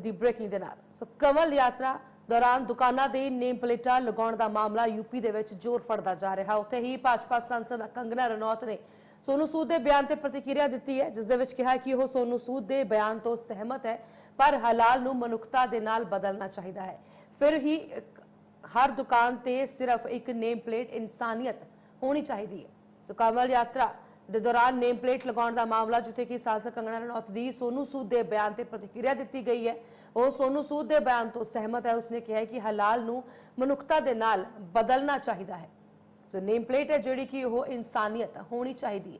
ਦੀ breaking ਦੇ ਨਾਲ। ਸੋ ਕਮਲ ਯਾਤਰਾ ਦੌਰਾਨ ਦੁਕਾਨਾਂ ਦੇ ਨੇਮ ਪਲੇਟਾਂ ਲਗਾਉਣ ਦਾ ਮਾਮਲਾ ਯੂਪੀ ਦੇ ਵਿੱਚ ਜ਼ੋਰ ਫੜਦਾ ਜਾ ਰਿਹਾ। ਉੱਥੇ ਹੀ ਭਾਜਪਾ ਸੰਸਦ ਕੰਗਨਾ ਰਣੌਤ ਨੇ ਸੋਨੂ ਸੂਦ ਦੇ ਬਿਆਨ ਤੇ ਪ੍ਰਤੀਕਿਰਿਆ ਦਿੱਤੀ ਹੈ, ਜਿਸ ਦੇ ਵਿੱਚ ਕਿਹਾ ਕਿ ਉਹ ਸੋਨੂ ਸੂਦ ਦੇ ਬਿਆਨ ਤੋਂ ਸਹਿਮਤ ਹੈ, ਪਰ ਹਲਾਲ ਨੂੰ ਮਨੁੱਖਤਾ ਦੇ ਨਾਲ ਬਦਲਣਾ ਚਾਹੀਦਾ ਹੈ। ਫਿਰ ਹੀ ਹਰ ਦੁਕਾਨ ਤੇ ਸਿਰਫ ਇੱਕ ਨੇਮ ਪਲੇਟ ਇਨਸਾਨੀਅਤ ਹੋਣੀ ਚਾਹੀਦੀ ਹੈ। ਸੋ ਕਮਲ ਯਾਤਰਾ ਦੇ ਦੌਰਾਨ ਨੇਮ ਪਲੇਟ ਲਗਾਉਣ ਦਾ ਮਾਮਲਾ, ਜਿੱਥੇ ਕਿ ਸਾਂਸਦ ਕੰਗਣਾ ਰਣੌਤ ਦੀ ਸੋਨੂ ਸੂਦ ਦੇ ਬਿਆਨ ਤੇ ਪ੍ਰਤੀਕਿਰਿਆ ਦਿੱਤੀ ਗਈ ਹੈ। ਉਹ ਸੋਨੂ ਸੂਦ ਦੇ ਬਿਆਨ ਤੋਂ ਸਹਿਮਤ ਹੈ। ਉਸਨੇ ਕਿਹਾ ਕਿ ਹਲਾਲ ਨੂੰ ਮਨੁੱਖਤਾ ਦੇ ਨਾਲ ਬਦਲਣਾ ਚਾਹੀਦਾ ਹੈ। ਸੋ ਨੇਮ ਪਲੇਟ ਹੈ ਜਿਹੜੀ ਕਿ ਉਹ ਇਨਸਾਨੀਅਤ ਹੋਣੀ ਚਾਹੀਦੀ ਹੈ।